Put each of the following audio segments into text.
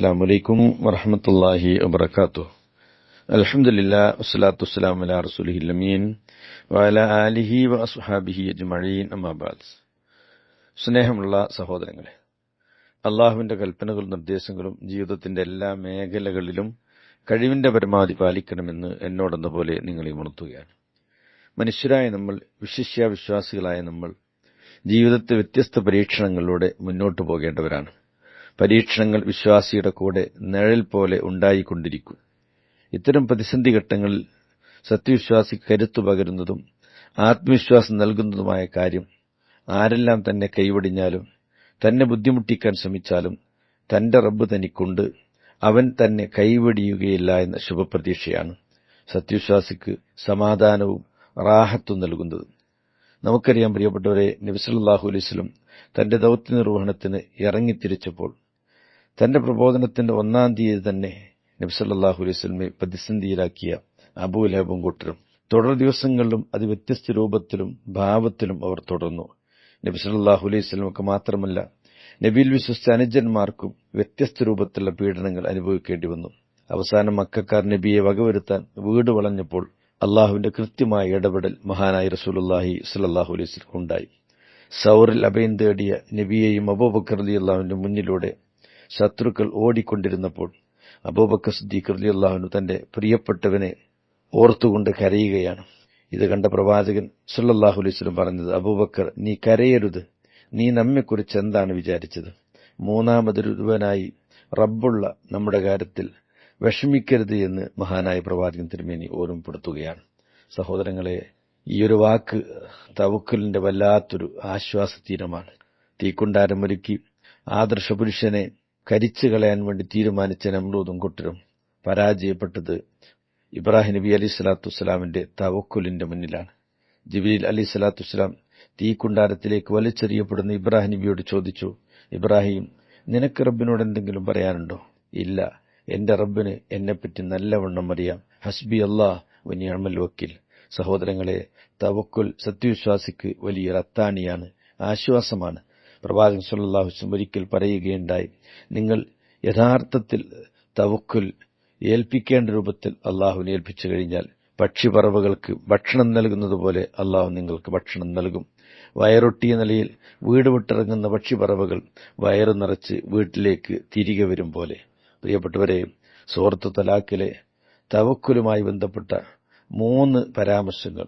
അസ്സാം വലൈക്കും വറഹമത്തല്ലാഹി വബർക്കാത്തു അലഹമുല്ല വസ്സലാത്തു ആലിഹി സ്നേഹമുള്ള സഹോദരങ്ങളെ അള്ളാഹുവിന്റെ കൽപ്പനകളും നിർദ്ദേശങ്ങളും ജീവിതത്തിന്റെ എല്ലാ മേഖലകളിലും കഴിവിന്റെ പരമാവധി പാലിക്കണമെന്ന് എന്നോടെന്ന പോലെ നിങ്ങളെ ഉണർത്തുകയാണ്. മനുഷ്യരായ നമ്മൾ വിശിഷ്യ വിശ്വാസികളായ നമ്മൾ ജീവിതത്തെ വ്യത്യസ്ത പരീക്ഷണങ്ങളിലൂടെ മുന്നോട്ട് പോകേണ്ടവരാണ്. പരീക്ഷണങ്ങൾ വിശ്വാസിയുടെ കൂടെ നിഴൽ പോലെ ഉണ്ടായിക്കൊണ്ടിരിക്കും. ഇത്തരം പ്രതിസന്ധി ഘട്ടങ്ങളിൽ സത്യവിശ്വാസി കരുത്തു പകരുന്നതും ആത്മവിശ്വാസം നൽകുന്നതുമായ കാര്യം ആരെല്ലാം തന്നെ കൈവടിഞ്ഞാലും തന്നെ ബുദ്ധിമുട്ടിക്കാൻ ശ്രമിച്ചാലും തന്റെ റബ്ബ് തനിക്കുണ്ട് അവൻ തന്നെ കൈവടിയുകയില്ല എന്ന ശുഭപ്രതീക്ഷയാണ് സത്യവിശ്വാസിക്ക് സമാധാനവും റാഹത്തും നൽകുന്നത്. നമുക്കറിയാം പ്രിയപ്പെട്ടവരെ നബിസല്ലാഹു തന്റെ ദൗത്യ നിർവഹണത്തിന് ഇറങ്ങിത്തിരിച്ചപ്പോൾ തന്റെ പ്രബോധനത്തിന്റെ ഒന്നാം തീയതി തന്നെ നബ്സല്ലാഹു അലൈസ്മെ പ്രതിസന്ധിയിലാക്കിയ അബൂലഹബും കൂട്ടരും തുടർ ദിവസങ്ങളിലും അത് വ്യത്യസ്ത രൂപത്തിലും ഭാവത്തിലും അവർ തുടർന്നു. നബിസല്ലാഹു അലൈഹി സ്വലമക്ക് മാത്രമല്ല നബിയിൽ വിശ്വസിച്ച അനുജന്മാർക്കും വ്യത്യസ്ത രൂപത്തിലുള്ള പീഡനങ്ങൾ അനുഭവിക്കേണ്ടി വന്നു. അവസാനം മക്കാർ നബിയെ വകവരുത്താൻ വീട് വളഞ്ഞപ്പോൾ അള്ളാഹുവിന്റെ കൃത്യമായ ഇടപെടൽ മഹാനായ റസൂലുല്ലാഹി സല്ലാഹു അലൈഹി ഉണ്ടായി. സൗറിൽ അഭയം തേടിയ നബിയെയും അബൂബക്കർ അലി അള്ളാഹുവിന്റെ മുന്നിലൂടെ ശത്രുക്കൾ ഓടിക്കൊണ്ടിരുന്നപ്പോൾ അബൂബക്കർ സിദ്ദീഖ് അലി അള്ളാഹുനു തന്റെ പ്രിയപ്പെട്ടവനെ ഓർത്തുകൊണ്ട് കരയുകയാണ്. ഇത് കണ്ട പ്രവാചകൻ സുല്ലാഹു അലൈസ്ലും പറഞ്ഞത് അബൂബക്കർ നീ കരയരുത്. നീ നമ്മെക്കുറിച്ച് എന്താണ് വിചാരിച്ചത്? മൂന്നാമതൊരുവനായി റബ്ബുള്ള നമ്മുടെ കാര്യത്തിൽ വിഷമിക്കരുത് എന്ന് മഹാനായ പ്രവാചകൻ തിരുമേനി ഓർമ്മപ്പെടുത്തുകയാണ്. സഹോദരങ്ങളെ ഈ ഒരു വാക്ക് തവക്കലിന്റെ വല്ലാത്തൊരു ആശ്വാസതീരമാണ്. തീക്കുണ്ടാരമൊരുക്കി ആദർശ പുരുഷനെ കരിച്ചു കളയാൻ വേണ്ടി തീരുമാനിച്ച നമ്രൂതും കുട്ടരും പരാജയപ്പെട്ടത് ഇബ്രാഹിം നബി അലി സ്വലാത്തു തവക്കുലിന്റെ മുന്നിലാണ്. ജിബിലിൽ അലി സ്വലാത്തു തീക്കുണ്ടാരത്തിലേക്ക് വലിച്ചെറിയപ്പെടുന്ന ഇബ്രാഹിം നബിയോട് ചോദിച്ചു ഇബ്രാഹിം നിനക്ക് റബ്ബിനോട് എന്തെങ്കിലും പറയാനുണ്ടോ? ഇല്ല എന്റെ റബ്ബിന് എന്നെപ്പറ്റി നല്ലവണ്ണം അറിയാം. ഹസ്ബി അള്ളാഹ് വനിയാമൽ വക്കീൽ. സഹോദരങ്ങളെ തവക്കുൽ സത്യവിശ്വാസിക്ക് വലിയ റത്താണിയാണ് ആശ്വാസമാണ്. പ്രവാചകൻ സല്ലാഹുസ്ലം ഒരിക്കൽ പറയുകയുണ്ടായി നിങ്ങൾ യഥാർത്ഥത്തിൽ തവക്കുൽ ഏൽപ്പിക്കേണ്ട രൂപത്തിൽ അള്ളാഹുവിനെ ഏൽപ്പിച്ചു കഴിഞ്ഞാൽ പക്ഷിപറവുകൾക്ക് ഭക്ഷണം നൽകുന്നത് പോലെ അള്ളാഹു നിങ്ങൾക്ക് ഭക്ഷണം നൽകും. വയറൊട്ടിയ നിലയിൽ വീട് വിട്ടിറങ്ങുന്ന പക്ഷിപറവുകൾ വയറ് നിറച്ച് വീട്ടിലേക്ക് തിരികെ വരും പോലെ. പ്രിയപ്പെട്ടവരെ സുഹൃത്തു തലാക്കിലെ തവക്കുലുമായി ബന്ധപ്പെട്ട മൂന്ന് പരാമർശങ്ങൾ.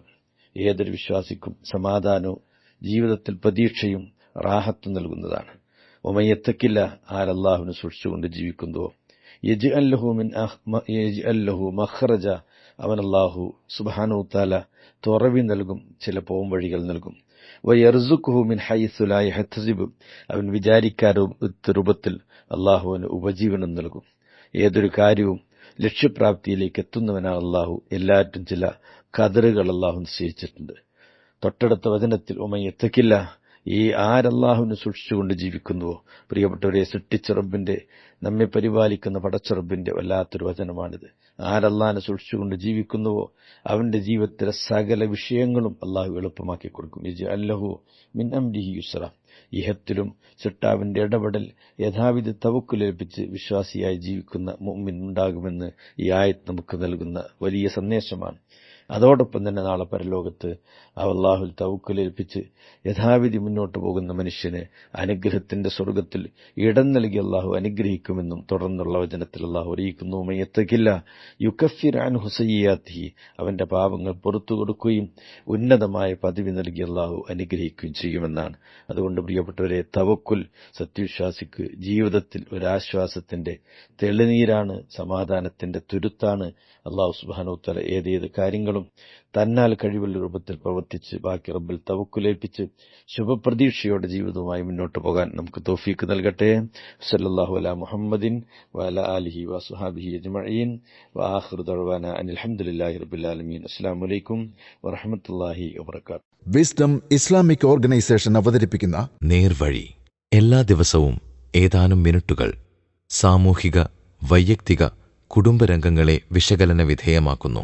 ഏതൊരു വിശ്വാസിക്കും സമാധാനവും ജീവിതത്തിൽ പ്രതീക്ഷയും റാഹത്തും നൽകുന്നതാണ്. ഒമയത്തക്കില്ല ആരല്ലാഹുവിനെ സൂക്ഷിച്ചുകൊണ്ട് ജീവിക്കുന്നുവോ? യജ് അല്ലഹു മിൻ യജ് അല്ലഹു മഹ്റജ അവൻ അള്ളാഹു സുബാനു താല തുറവി നൽകും ചില പോം വഴികൾ നൽകും. വയർസുഖു മിൻ ഹൈസുലായ ഹത്തസിബ് അവൻ വിചാരിക്കാരും രൂപത്തിൽ അള്ളാഹുവിന് ഉപജീവനം നൽകും. ഏതൊരു കാര്യവും ലക്ഷ്യപ്രാപ്തിയിലേക്ക് എത്തുന്നവനാണ് അള്ളാഹു. എല്ലാറ്റും ചില കതറുകൾ അള്ളാഹു നിശ്ചയിച്ചിട്ടുണ്ട്. തൊട്ടടുത്ത വചനത്തിൽ ഉമയത്തക്കില്ല ഈ ആരല്ലാഹുവിനെ സൂക്ഷിച്ചുകൊണ്ട് ജീവിക്കുന്നുവോ? പ്രിയപ്പെട്ടവരെ സൃഷ്ടിച്ച റബ്ബിന്റെ നമ്മെ പരിപാലിക്കുന്ന പടച്ചറബിന്റെ വല്ലാത്തൊരു വചനമാണിത്. ആരല്ലാഹിനെ സൂക്ഷിച്ചുകൊണ്ട് ജീവിക്കുന്നുവോ? അവന്റെ ജീവിതത്തിലെ സകല വിഷയങ്ങളും അള്ളാഹു എളുപ്പമാക്കി കൊടുക്കും. അല്ലഹു മിൻ അംരിഹി യുസ്ര ഇഹത്തിലും ചിട്ടാവിന്റെ ഇടപെടൽ യഥാവിധി തവക്കു ലഭിച്ച് വിശ്വാസിയായി ജീവിക്കുന്ന മുമ്മിൻ ഉണ്ടാകുമെന്ന് ഈ ആയത് നമുക്ക് നൽകുന്ന വലിയ സന്ദേശമാണ്. അതോടൊപ്പം തന്നെ നാളെ പരലോകത്ത് അള്ളാഹുൽ തവക്കുലേൽപ്പിച്ച് യഥാവിധി മുന്നോട്ട് പോകുന്ന മനുഷ്യന് അനുഗ്രഹത്തിന്റെ സ്വർഗത്തിൽ ഇടം നൽകി അള്ളാഹു അനുഗ്രഹിക്കുമെന്നും തുടർന്നുള്ള വചനത്തിൽ അള്ളാഹു അറിയിക്കുന്നു. മയ്യത്തക്കില്ല യുക്കഫിറാൻ ഹുസയ്യാത്തി അവന്റെ പാപങ്ങൾ പുറത്തു കൊടുക്കുകയും ഉന്നതമായ പദവി നൽകി അള്ളാഹു അനുഗ്രഹിക്കുകയും ചെയ്യുമെന്നാണ്. അതുകൊണ്ട് പ്രിയപ്പെട്ടവരെ തവക്കുൽ സത്യവിശ്വാസിക്ക് ജീവിതത്തിൽ ഒരാശ്വാസത്തിന്റെ തെളിനീരാണ് സമാധാനത്തിന്റെ തുരുത്താണ്. അള്ളാഹു സുബാനോത്തല ഏതേത് കാര്യങ്ങളും തന്നാൽ കഴിവുള്ള രൂപത്തിൽ പ്രവർത്തിച്ച് ബാക്കി റബ്ബിൽ തവക്കുലേൽപ്പിച്ച് ശുഭപ്രതീക്ഷയോടെ ജീവിതവുമായി മുന്നോട്ട് പോകാൻ നമുക്ക് തോഫീക്ക് നൽകട്ടെ. സല്ലാഹു അല മുഹമ്മദിൻ വഅല അലിഹി വസുഹാബിഹി അജ്മഈൻ. വആഖിറു ദഅവാന റബുലാലമീൻ ഹംദുലില്ലാഹി റബ്ബിൽ ആലമീൻ. അസ്സലാമു അലൈക്കും വറഹ്മത്തുള്ളാഹി വബറകാതുഹു. വിസ്ഡം ഇസ്ലാമിക് ഓർഗനൈസേഷൻ അവതരിപ്പിക്കുന്ന നേർവഴി. എല്ലാ ദിവസവും ഏതാനും മിനിറ്റുകൾ സാമൂഹിക വൈയക്തിക കുടുംബരംഗങ്ങളെ വിശകലന വിധേയമാക്കുന്നു.